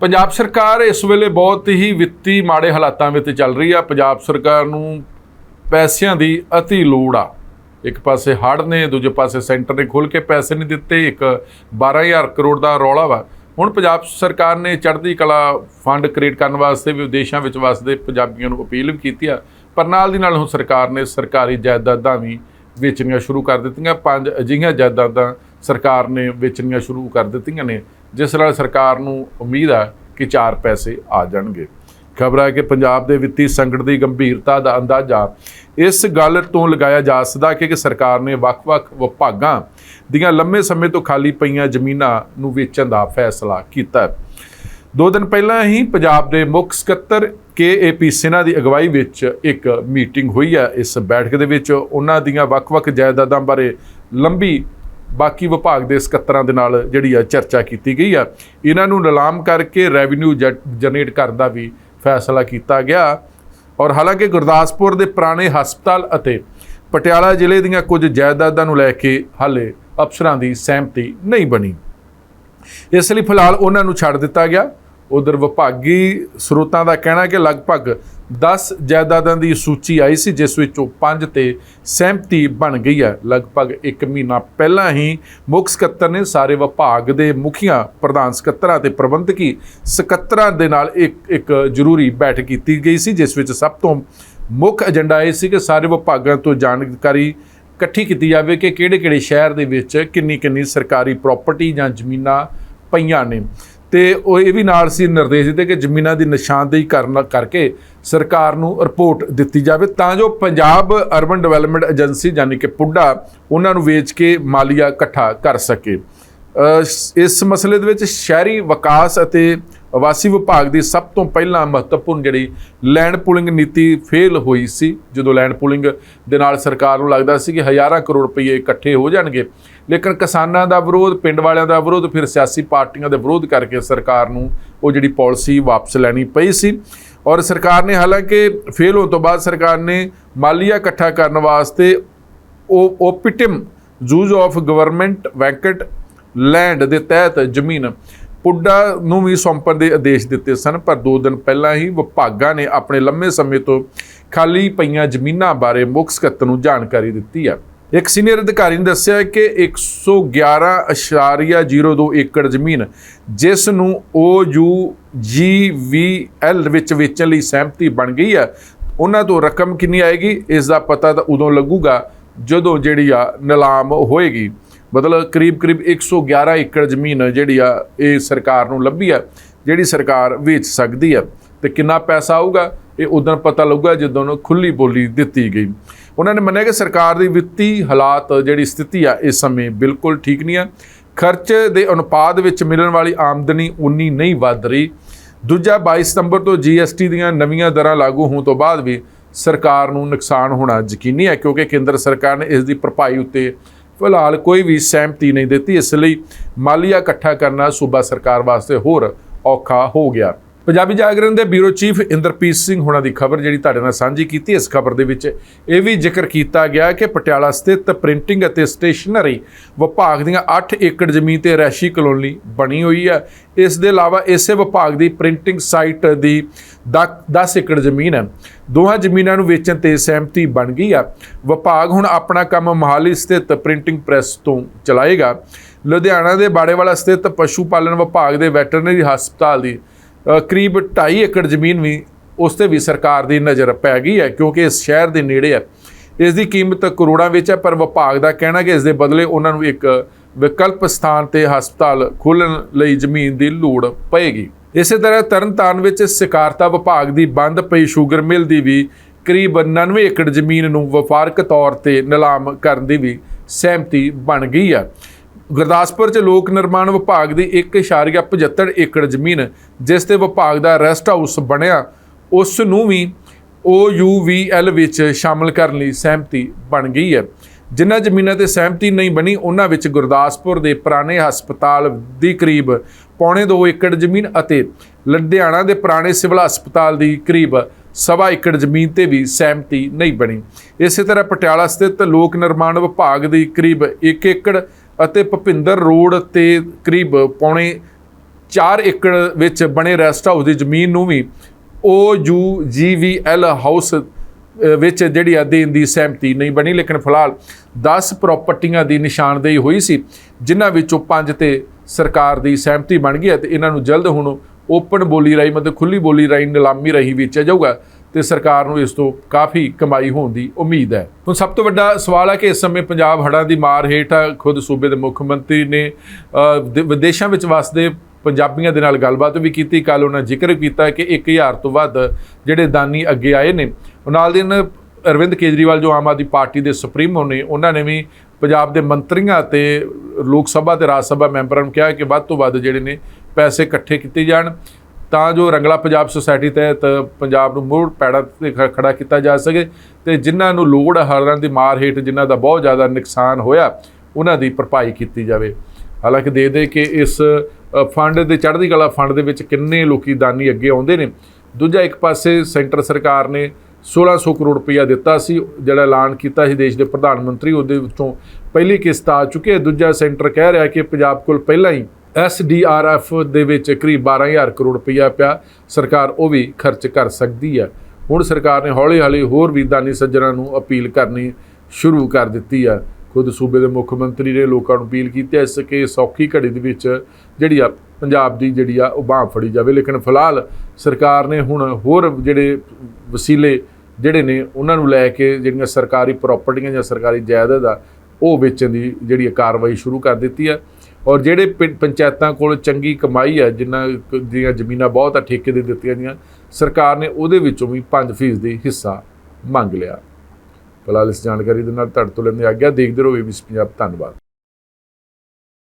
ਪੰਜਾਬ ਸਰਕਾਰ ਇਸ ਵੇਲੇ ਬਹੁਤ ਹੀ ਵਿੱਤੀ ਮਾੜੇ ਹਾਲਾਤਾਂ ਵਿੱਚ ਚੱਲ ਰਹੀ ਆ। ਪੰਜਾਬ ਸਰਕਾਰ ਨੂੰ ਪੈਸਿਆਂ ਦੀ ਅਤੀ ਲੋੜ ਆ। ਇੱਕ ਪਾਸੇ ਹੜ੍ਹ ਨੇ, ਦੂਜੇ ਪਾਸੇ ਸੈਂਟਰ ਨੇ ਖੁੱਲ ਕੇ ਪੈਸੇ ਨਹੀਂ ਦਿੱਤੇ। ਇੱਕ 12000 ਕਰੋੜ ਦਾ ਰੌਲਾ ਵਾ। ਹੁਣ ਪੰਜਾਬ ਸਰਕਾਰ ਨੇ ਚੜ੍ਹਦੀ ਕਲਾ ਫੰਡ ਕ੍ਰੀਏਟ ਕਰਨ ਵਾਸਤੇ ਵੀ ਵਿਦੇਸ਼ਾਂ ਵਿੱਚ ਵਸਦੇ ਪੰਜਾਬੀਆਂ ਨੂੰ ਅਪੀਲ ਵੀ ਕੀਤੀ ਆ। ਪਰ ਨਾਲ ਦੀ ਨਾਲ ਹੁਣ ਸਰਕਾਰ ਨੇ ਸਰਕਾਰੀ ਜਾਇਦਾਦਾਂ ਵੀ ਵੇਚਣੀਆਂ ਸ਼ੁਰੂ ਕਰ ਦਿੱਤੀਆਂ। ਪੰਜ ਅਜਿਹੀਆਂ ਜਾਇਦਾਦਾਂ ਸਰਕਾਰ ਨੇ ਵੇਚਣੀਆਂ ਸ਼ੁਰੂ ਕਰ ਦਿੱਤੀਆਂ ਨੇ। ਜਿਸ ਨਾਲ ਸਰਕਾਰ ਨੂੰ ਉਮੀਦ ਆ ਕਿ ਚਾਰ ਪੈਸੇ ਆ ਜਾਣਗੇ। ਖਬਰ ਹੈ ਕਿ ਪੰਜਾਬ ਦੇ ਵਿੱਤੀ ਸੰਕਟ ਦੀ ਗੰਭੀਰਤਾ ਦਾ ਅੰਦਾਜ਼ਾ ਇਸ ਗੱਲ ਤੋਂ ਲਗਾਇਆ ਜਾ ਸਕਦਾ ਕਿ ਕਿ ਸਰਕਾਰ ਨੇ ਵੱਖ-ਵੱਖ ਵਿਭਾਗਾਂ ਦੀਆਂ ਲੰਮੇ ਸਮੇਂ ਤੋਂ ਖਾਲੀ ਪਈਆਂ ਜ਼ਮੀਨਾਂ ਨੂੰ ਵੇਚਣ ਦਾ ਫੈਸਲਾ ਕੀਤਾ। ਹੈ ਦੋ ਦਿਨ ਪਹਿਲਾਂ ਹੀ ਪੰਜਾਬ ਦੇ ਮੁੱਖ ਸਕੱਤਰ ਕੇ ਕੇਏਪੀ ਸਿਨਾ ਦੀ ਅਗਵਾਈ ਵਿੱਚ ਇੱਕ ਮੀਟਿੰਗ ਹੋਈ ਹੈ ਇਸ ਬੈਠਕ ਦੇ ਵਿੱਚ ਉਹਨਾਂ ਦੀਆਂ ਵੱਖ-ਵੱਖ ਜਾਇਦਾਦਾਂ ਬਾਰੇ ਲੰਬੀ ਬਾਕੀ ਵਿਭਾਗ ਦੇ ਸਕੱਤਰਾਂ ਦੇ ਨਾਲ ਜਿਹੜੀ ਆ ਚਰਚਾ ਕੀਤੀ ਗਈ ਆ। ਇਹਨਾਂ ਨੂੰ ਨਿਲਾਮ ਕਰਕੇ ਰੈਵਨਿਊ ਜਨਰੇਟ ਕਰਨ ਦਾ ਵੀ ਫੈਸਲਾ ਕੀਤਾ ਗਿਆ। ਔਰ ਹਾਲਾਂਕਿ ਗੁਰਦਾਸਪੁਰ ਦੇ ਪੁਰਾਣੇ ਹਸਪਤਾਲ ਅਤੇ ਪਟਿਆਲਾ ਜ਼ਿਲ੍ਹੇ ਦੀਆਂ ਕੁਝ ਜਾਇਦਾਦਾਂ ਨੂੰ ਲੈ ਕੇ ਹਾਲੇ ਅਫਸਰਾਂ ਦੀ ਸਹਿਮਤੀ ਨਹੀਂ ਬਣੀ। ਇਸ ਲਈ ਫਿਲਹਾਲ ਉਹਨਾਂ ਨੂੰ ਛੱਡ ਦਿੱਤਾ ਗਿਆ। ਉਧਰ ਵਿਭਾਗੀ ਸਰੋਤਾਂ ਦਾ ਕਹਿਣਾ ਕਿ ਲਗਭਗ 10 ਜਾਇਦਾਦਾਂ ਦੀ ਸੂਚੀ ਆਈ ਸੀ, ਜਿਸ ਵਿੱਚੋਂ 5 ਤੇ ਸਹਿਮਤੀ ਬਣ ਗਈ ਹੈ। ਲਗਭਗ 1 ਮਹੀਨਾ ਪਹਿਲਾਂ ਹੀ ਮੁੱਖ ਸਕੱਤਰ ਨੇ ਸਾਰੇ ਵਿਭਾਗ ਦੇ ਮੁਖੀਆਂ, ਪ੍ਰਧਾਨ ਸਕੱਤਰਾਂ ਤੇ ਪ੍ਰਬੰਧਕੀ ਸਕੱਤਰਾਂ ਦੇ ਨਾਲ ਇੱਕ ਇੱਕ ਜ਼ਰੂਰੀ ਬੈਠਕ ਕੀਤੀ ਗਈ ਸੀ, ਜਿਸ ਵਿੱਚ ਸਭ ਤੋਂ ਮੁੱਖ ਏਜੰਡਾ ਇਹ ਸੀ ਕਿ ਸਾਰੇ ਵਿਭਾਗਾਂ ਤੋਂ ਜਾਣਕਾਰੀ ਇਕੱਠੀ ਕੀਤੀ ਜਾਵੇ ਕਿ ਕਿਹੜੇ-ਕਿਹੜੇ ਸ਼ਹਿਰ ਦੇ ਵਿੱਚ ਕਿੰਨੀ-ਕਿੰਨੀ ਸਰਕਾਰੀ ਪ੍ਰਾਪਰਟੀ ਜਾਂ ਜ਼ਮੀਨਾਂ ਪਈਆਂ ਨੇ। ਤੇ ਉਹ ਇਹ ਵੀ ਨਾਲ ਸੀ ਨਿਰਦੇਸ਼ ਦਿੱਤੇ ਕਿ ਜ਼ਮੀਨਾਂ ਦੀ ਨਿਸ਼ਾਨਦੇਹੀ ਕਰਨ ਕਰਕੇ ਸਰਕਾਰ ਨੂੰ ਰਿਪੋਰਟ ਦਿੱਤੀ ਜਾਵੇ। ਤਾਂ ਜੋ ਪੰਜਾਬ ਅਰਬਨ ਡਿਵੈਲਪਮੈਂਟ ਏਜੰਸੀ ਯਾਨੀ ਕਿ ਪੁੱਡਾ, ਉਹਨਾਂ ਨੂੰ ਵੇਚ ਕੇ ਮਾਲੀਆ ਇਕੱਠਾ ਕਰ ਸਕੇ। ਇਸ ਮਸਲੇ ਦੇ ਵਿੱਚ ਸ਼ਹਿਰੀ ਵਿਕਾਸ ਅਤੇ ਆਵਾਸੀ ਵਿਭਾਗ ਦੀ ਸਭ ਤੋਂ ਪਹਿਲਾਂ ਮਹੱਤਵਪੂਰਨ ਜਿਹੜੀ ਲੈਂਡ ਪੂਲਿੰਗ ਨੀਤੀ ਫੇਲ ਹੋਈ ਸੀ, ਜਦੋਂ ਲੈਂਡ ਪੂਲਿੰਗ ਦੇ ਨਾਲ ਸਰਕਾਰ ਨੂੰ ਲੱਗਦਾ ਸੀ ਕਿ ਹਜ਼ਾਰਾਂ ਕਰੋੜ ਰੁਪਏ ਇਕੱਠੇ ਹੋ ਜਾਣਗੇ। ਲੇਕਿਨ ਕਿਸਾਨਾਂ ਦਾ ਵਿਰੋਧ, ਪਿੰਡ ਵਾਲਿਆਂ ਦਾ ਵਿਰੋਧ, ਫਿਰ ਸਿਆਸੀ ਪਾਰਟੀਆਂ ਦੇ ਵਿਰੋਧ ਕਰਕੇ ਸਰਕਾਰ ਨੂੰ ਉਹ ਜਿਹੜੀ ਪਾਲਿਸੀ ਵਾਪਸ ਲੈਣੀ ਪਈ ਸੀ। ਔਰ ਸਰਕਾਰ ਨੇ ਹਾਲਾਂਕਿ ਫੇਲ ਹੋਣ ਤੋਂ ਬਾਅਦ ਸਰਕਾਰ ਨੇ ਮਾਲੀਆ ਇਕੱਠਾ ਕਰਨ ਵਾਸਤੇ ਉਹ ਓਪਿਟਮ, ਜ਼ੂਜ਼ ਆਫ ਗਵਰਨਮੈਂਟ ਵੈਂਕਟ ਲੈਂਡ ਦੇ ਤਹਿਤ ਜ਼ਮੀਨ ਪੁੱਡਾ ਨੂੰ ਵੀ ਸੌਂਪਣ ਦੇ ਆਦੇਸ਼ ਦਿੱਤੇ ਸਨ, ਪਰ 2 ਦਿਨ ਪਹਿਲਾਂ ਹੀ ਵਿਭਾਗਾਂ ਨੇ ਆਪਣੇ ਲੰਮੇ ਸਮੇਂ ਤੋਂ ਖਾਲੀ ਪਈਆਂ ਜ਼ਮੀਨਾਂ ਬਾਰੇ ਮੁੱਖ ਸਕੱਤਰ ਨੂੰ ਜਾਣਕਾਰੀ ਦਿੱਤੀ ਹੈ। ਇੱਕ ਸੀਨੀਅਰ ਅਧਿਕਾਰੀ ਨੇ ਦੱਸਿਆ ਕਿ 111.02 ਏਕੜ ਜ਼ਮੀਨ, ਜਿਸ ਨੂੰ OUGVL ਵਿੱਚ ਵੇਚਣ ਲਈ ਸਹਿਮਤੀ ਬਣ ਗਈ ਹੈ, ਉਹਨਾਂ ਤੋਂ ਰਕਮ ਕਿੰਨੀ ਆਏਗੀ? ਇਸ ਦਾ ਪਤਾ ਤਾਂ ਉਦੋਂ ਲੱਗੂਗਾ ਜਦੋਂ ਜਿਹੜੀ ਆ ਨਿਲਾਮ ਹੋਏਗੀ। ਮਤਲਬ ਕਰੀਬ ਕਰੀਬ 111 ਏਕੜ ਜ਼ਮੀਨ ਜਿਹੜੀ ਆ, ਇਹ ਸਰਕਾਰ ਨੂੰ ਲੱਭੀ ਆ, ਜਿਹੜੀ ਸਰਕਾਰ ਵੇਚ ਸਕਦੀ ਆ। ਤੇ ਕਿੰਨਾ ਪੈਸਾ ਆਊਗਾ, ਇਹ ਉਦੋਂ ਪਤਾ ਲੱਗੂਗਾ ਜਦੋਂ ਨੂੰ ਖੁੱਲੀ ਬੋਲੀ ਦਿੱਤੀ ਗਈ। ਉਹਨਾਂ ਨੇ ਮੰਨਿਆ ਕਿ ਸਰਕਾਰ ਦੀ ਵਿੱਤੀ ਹਾਲਾਤ ਜਿਹੜੀ ਸਥਿਤੀ ਆ, ਇਸ ਸਮੇਂ ਬਿਲਕੁਲ ਠੀਕ ਨਹੀਂ ਆ। ਖਰਚ ਦੇ ਅਨੁਪਾਤ ਵਿੱਚ ਮਿਲਣ ਵਾਲੀ ਆਮਦਨੀ ਉਨੀ ਨਹੀਂ ਵੱਧ ਰਹੀ। ਦੂਜਾ 22 ਸਤੰਬਰ ਤੋਂ ਜੀਐਸਟੀ ਦੀਆਂ ਨਵੀਆਂ ਦਰਾਂ ਲਾਗੂ ਹੋਣ ਤੋਂ ਬਾਅਦ ਵੀ ਸਰਕਾਰ ਨੂੰ ਨੁਕਸਾਨ ਹੋਣਾ ਯਕੀਨੀ ਹੈ ਕਿਉਂਕਿ ਕੇਂਦਰ ਸਰਕਾਰ ਨੇ ਇਸ ਦੀ ਭਰਪਾਈ ਉੱਤੇ ਫਿਲਹਾਲ ਕੋਈ ਵੀ ਸਹਿਮਤੀ ਨਹੀਂ ਦਿੱਤੀ, ਇਸ ਲਈ ਮਾਲੀਆ ਇਕੱਠਾ ਕਰਨਾ ਸੂਬਾ ਸਰਕਾਰ ਵਾਸਤੇ ਹੋਰ ਔਖਾ ਹੋ ਗਿਆ। ਪੰਜਾਬੀ ਜਾਗਰਣ ਦੇ ਬਿਊਰੋ ਚੀਫ ਇੰਦਰਪ੍ਰੀਤ ਸਿੰਘ ਹੋਣਾ ਦੀ ਖਬਰ ਜਿਹੜੀ ਤੁਹਾਡੇ ਨਾਲ ਸਾਂਝੀ ਕੀਤੀ ਇਸ ਖਬਰ ਦੇ ਵਿੱਚ ਇਹ ਵੀ ਜ਼ਿਕਰ ਕੀਤਾ ਗਿਆ ਕਿ ਪਟਿਆਲਾ ਸਥਿਤ ਪ੍ਰਿੰਟਿੰਗ ਅਤੇ ਸਟੇਸ਼ਨਰੀ ਵਿਭਾਗ ਦੀਆਂ 8 ਏਕੜ ਜ਼ਮੀਨ ਤੇ ਰੈਸ਼ੀ ਕਲੋਨੀ ਬਣੀ ਹੋਈ ਹੈ। ਇਸ ਦੇ ਇਲਾਵਾ ਇਸੇ ਵਿਭਾਗ ਦੀ ਪ੍ਰਿੰਟਿੰਗ ਸਾਈਟ ਦੀ 10 ਏਕੜ ਜ਼ਮੀਨ ਹੈ। ਦੋਹਾਂ ਜ਼ਮੀਨਾਂ ਨੂੰ ਵੇਚਣ ਤੇ ਸਹਿਮਤੀ ਬਣ ਗਈ ਆ ਵਿਭਾਗ ਹੁਣ ਆਪਣਾ ਕੰਮ ਮਹਾਲੀ ਸਥਿਤ ਪ੍ਰਿੰਟਿੰਗ ਪ੍ਰੈਸ ਤੋਂ ਚਲਾਏਗਾ। ਲੁਧਿਆਣਾ ਦੇ ਬਾੜੇਵਾਲਾ ਸਥਿਤ ਪਸ਼ੂ ਪਾਲਣ ਵਿਭਾਗ ਦੇ ਵੈਟਰਨਰੀ ਹਸਪਤਾਲ ਦੀ ਕਰੀਬ 2.5 ਏਕੜ ਜ਼ਮੀਨ ਵੀ ਉਸ ਤੇ ਵੀ ਸਰਕਾਰ ਦੀ ਨਜ਼ਰ ਪੈ ਗਈ ਹੈ, ਕਿਉਂਕਿ ਇਸ ਸ਼ਹਿਰ ਦੇ ਨੇੜੇ ਹੈ। ਇਸ ਦੀ ਕੀਮਤ ਕਰੋੜਾਂ ਵਿੱਚ ਹੈ, ਪਰ ਵਿਭਾਗ ਦਾ ਕਹਿਣਾ ਕਿ ਇਸ ਦੇ ਬਦਲੇ ਉਹਨਾਂ ਨੂੰ ਇੱਕ ਵਿਕਲਪ ਸਥਾਨ ਤੇ ਹਸਪਤਾਲ ਖੋਲ੍ਹਣ ਲਈ ਜ਼ਮੀਨ ਦੀ ਲੋੜ ਪਏਗੀ। ਇਸੇ ਤਰ੍ਹਾਂ ਤਰਨਤਾਰਨ ਵਿੱਚ ਸਿਕਾਰਤਾ ਵਿਭਾਗ ਦੀ ਬੰਦ ਪਈ ਸ਼ੂਗਰ ਮਿਲ ਦੀ ਵੀ ਕਰੀਬ 99 ਏਕੜ ਜ਼ਮੀਨ ਨੂੰ ਵਪਾਰਕ ਤੌਰ ਤੇ ਨਿਲਾਮ ਕਰਨ ਦੀ ਵੀ ਸਹਿਮਤੀ ਬਣ ਗਈ ਹੈ। ਗੁਰਦਾਸਪੁਰ 'ਚ ਲੋਕ ਨਿਰਮਾਣ ਵਿਭਾਗ ਦੀ 1.75 ਏਕੜ ਜ਼ਮੀਨ, ਜਿਸ ਤੇ ਵਿਭਾਗ ਦਾ ਰੈਸਟ ਹਾਊਸ ਬਣਿਆ, ਉਸ ਨੂੰ ਵੀ OUVL ਵਿੱਚ ਸ਼ਾਮਲ ਕਰਨ ਲਈ ਸਹਿਮਤੀ ਬਣ ਗਈ ਹੈ। ਜਿਨ੍ਹਾਂ ਜ਼ਮੀਨਾਂ ਤੇ ਸਹਿਮਤੀ ਨਹੀਂ ਬਣੀ, ਉਹਨਾਂ ਵਿੱਚ ਗੁਰਦਾਸਪੁਰ ਦੇ ਪੁਰਾਣੇ ਹਸਪਤਾਲ ਦੀ ਕਰੀਬ ਪੌਣੇ 2 ਏਕੜ ਜ਼ਮੀਨ ਅਤੇ ਲੁਧਿਆਣਾ ਦੇ ਪੁਰਾਣੇ ਸਿਵਲ ਹਸਪਤਾਲ ਦੀ ਕਰੀਬ ਸਵਾ ਏਕੜ ਜ਼ਮੀਨ ਤੇ ਵੀ ਸਹਿਮਤੀ ਨਹੀਂ ਬਣੀ। ਇਸੇ ਤਰ੍ਹਾਂ ਪਟਿਆਲਾ ਸਥਿਤ ਲੋਕ ਨਿਰਮਾਣ ਵਿਭਾਗ ਦੀ ਕਰੀਬ 1 ਏਕੜ ਅਤੇ ਭਪਿੰਦਰ ਰੋਡ ਤੇ ਕਰੀਬ ਪੌਣੇ 4 ਏਕੜ ਵਿੱਚ ਬਣੇ ਰੈਸਟ ਹਾਊਸ ਦੀ ਜ਼ਮੀਨ ਨੂੰ ਵੀ OUGVL ਹਾਊਸ ਵਿੱਚ ਜਿਹੜੀ ਆ ਦੇਣ ਦੀ ਸਹਿਮਤੀ ਨਹੀਂ ਬਣੀ। ਲੇਕਿਨ ਫਿਲਹਾਲ 10 ਪ੍ਰਾਪਰਟੀਆਂ ਦੀ ਨਿਸ਼ਾਨਦੇਹੀ ਹੋਈ ਸੀ, ਜਿਨ੍ਹਾਂ ਵਿੱਚੋਂ 5 ਤੇ ਸਰਕਾਰ ਦੀ ਸਹਿਮਤੀ ਬਣ ਗਈ ਹੈ ਤੇ ਇਹਨਾਂ ਨੂੰ ਜਲਦ ਹੁਣ ਓਪਨ ਬੋਲੀ ਰਾਹੀਂ ਮਤਲਬ ਖੁੱਲੀ ਬੋਲੀ ਰਾਹੀਂ ਨਿਲਾਮੀ ਰਾਹੀਂ ਵੇਚਿਆ ਜਾਊਗਾ। ਤੇ ਸਰਕਾਰ ਨੂੰ ਇਸ ਤੋਂ ਕਾਫੀ ਕਮਾਈ ਹੋਣ ਦੀ ਉਮੀਦ ਹੈ। ਹੁਣ ਸਭ ਤੋਂ ਵੱਡਾ ਸਵਾਲ ਹੈ ਕਿ ਇਸ ਸਮੇਂ ਪੰਜਾਬ ਹੜ੍ਹਾਂ ਦੀ ਮਾਰ ਹੇਠ ਖੁਦ ਸੂਬੇ ਦੇ ਮੁੱਖ ਮੰਤਰੀ ਨੇ ਵਿ- ਵਿਦੇਸ਼ਾਂ ਵਿੱਚ ਵਸਦੇ ਪੰਜਾਬੀਆਂ ਦੇ ਨਾਲ ਗੱਲਬਾਤ ਵੀ ਕੀਤੀ। ਕੱਲ ਉਹਨਾਂ ਜ਼ਿਕਰ ਕੀਤਾ ਕਿ 1000 ਤੋਂ ਵੱਧ ਜਿਹੜੇ ਦਾਨੀ ਅੱਗੇ ਆਏ ਨੇ। ਨਾਲ ਦੇ ਅਰਵਿੰਦ ਕੇਜਰੀਵਾਲ, ਜੋ ਆਮ ਆਦਮੀ ਪਾਰਟੀ ਦੇ ਸੁਪਰੀਮੋ ਨੇ, ਉਹਨਾਂ ਨੇ ਵੀ ਪੰਜਾਬ ਦੇ ਮੰਤਰੀਆਂ ਤੇ ਲੋਕ ਸਭਾ ਤੇ ਰਾਜ ਸਭਾ ਮੈਂਬਰਾਂ ਨੂੰ ਕਿਹਾ ਕਿ ਵੱਧ ਤੋਂ ਵੱਧ ਜਿਹੜੇ ਨੇ ਪੈਸੇ ਇਕੱਠੇ ਕੀਤੇ ਜਾਣ। ਤਾਂ ਜੋ ਰੰਗਲਾ ਪੰਜਾਬ ਸੁਸਾਇਟੀ ਤਹਿਤ ਪੰਜਾਬ ਨੂੰ ਮੁੜ ਪੈੜਾ ਤੇ ਖ- ਖੜਾ ਕੀਤਾ ਜਾ ਸਕੇ ਤੇ ਜਿਨ੍ਹਾਂ ਨੂੰ ਲੋੜ ਹੈ ਹੜ੍ਹਾਂ ਦੀ ਮਾਰ ਹੇਠ ਜਿਨ੍ਹਾਂ ਦਾ ਬਹੁਤ ਜ਼ਿਆਦਾ ਨੁਕਸਾਨ ਹੋਇਆ, ਉਹਨਾਂ ਦੀ ਭਰਪਾਈ ਕੀਤੀ ਜਾਵੇ। ਹਾਲਾਂਕਿ ਦੇ ਦੇ ਕਿ ਇਸ ਫੰਡ ਦੇ, ਚੜ੍ਹਦੀ ਕਲਾ ਫੰਡ ਦੇ ਵਿੱਚ ਕਿੰਨੇ ਲੋਕੀ ਦਾਨੀ ਅੱਗੇ ਆਉਂਦੇ ਨੇ, ਦੂਜਾ ਇੱਕ ਪਾਸੇ ਸੈਂਟਰ ਸਰਕਾਰ ਨੇ 1600 ਕਰੋੜ ਰੁਪਇਆ ਦਿੱਤਾ ਸੀ, ਜਿਹੜਾ ਐਲਾਨ ਕੀਤਾ ਸੀ ਦੇਸ਼ ਦੇ ਪ੍ਰਧਾਨ ਮੰਤਰੀ, ਉਹਦੇ ਵਿੱਚੋਂ ਪਹਿਲੀ ਕਿਸ਼ਤ ਆ ਚੁੱਕੀ ਹੈ। ਦੂਜਾ ਸੈਂਟਰ ਕਹਿ ਰਿਹਾ ਕਿ ਪੰਜਾਬ ਕੋਲ ਪਹਿਲਾਂ ਹੀ ਐਸਡੀਆਰਐਫ ਦੇ ਵਿੱਚ ਕਰੀਬ 12000 ਕਰੋੜ ਰੁਪਇਆ ਪਿਆ। ਸਰਕਾਰ ਉਹ ਵੀ ਖਰਚ ਕਰ ਸਕਦੀ ਹੈ ਹੁਣ ਸਰਕਾਰ ਨੇ ਹੌਲੀ-ਹੌਲੀ ਹੋਰ ਵੀ ਦਾਨੀ ਸੱਜਣਾਂ ਨੂੰ ਅਪੀਲ ਕਰਨੀ ਸ਼ੁਰੂ ਕਰ ਦਿੱਤੀ ਆ। ਖੁਦ ਸੂਬੇ ਦੇ ਮੁੱਖ ਮੰਤਰੀ ਨੇ ਲੋਕਾਂ ਨੂੰ ਅਪੀਲ ਕੀਤੀ ਹੈ ਇਸ ਕਿ ਸੌਖੀ ਘੜੀ ਦੇ ਵਿੱਚ ਜਿਹੜੀ ਆ ਪੰਜਾਬ ਦੀ ਜਿਹੜੀ ਆ ਉਹ ਬਾਂਹ ਫੜੀ ਜਾਵੇ। ਲੇਕਿਨ ਫਿਲਹਾਲ ਸਰਕਾਰ ਨੇ ਹੁਣ ਹੋਰ ਜਿਹੜੇ ਵਸੀਲੇ ਜਿਹੜੇ ਨੇ, ਉਹਨਾਂ ਨੂੰ ਲੈ ਕੇ ਜਿਹੜੀਆਂ ਸਰਕਾਰੀ ਪ੍ਰਾਪਰਟੀਆਂ ਜਾਂ ਸਰਕਾਰੀ ਜਾਇਦਾਦ ਆ, ਉਹ ਵੇਚਣ ਦੀ ਜਿਹੜੀ ਕਾਰਵਾਈ ਸ਼ੁਰੂ ਕਰ ਦਿੱਤੀ ਆ। ਔਰ ਜਿਹੜੇ ਪਿੰ- ਪੰਚਾਇਤਾਂ ਕੋਲ ਚੰਗੀ ਕਮਾਈ ਆ ਜਿਨ੍ਹਾਂ ਕ- ਦੀਆਂ ਜ਼ਮੀਨਾਂ ਬਹੁਤ ਆ, ਠੇਕੇ ਦੇ ਦਿੱਤੀਆਂ ਗਈਆਂ, ਸਰਕਾਰ ਨੇ ਉਹਦੇ ਵਿੱਚੋਂ ਵੀ 5% ਦੀ ਹਿੱਸਾ ਮੰਗ ਲਿਆ। ਫਿਲਹਾਲ ਇਸ ਜਾਣਕਾਰੀ ਦੇ ਨਾਲ ਤੁਹਾਡੇ ਤੋਂ ਲੈਂਦੇ ਆਗਿਆ ਦੇਖਦੇ ਰਹੋ ਏਬੀਸੀ ਪੰਜਾਬ ਧੰਨਵਾਦ।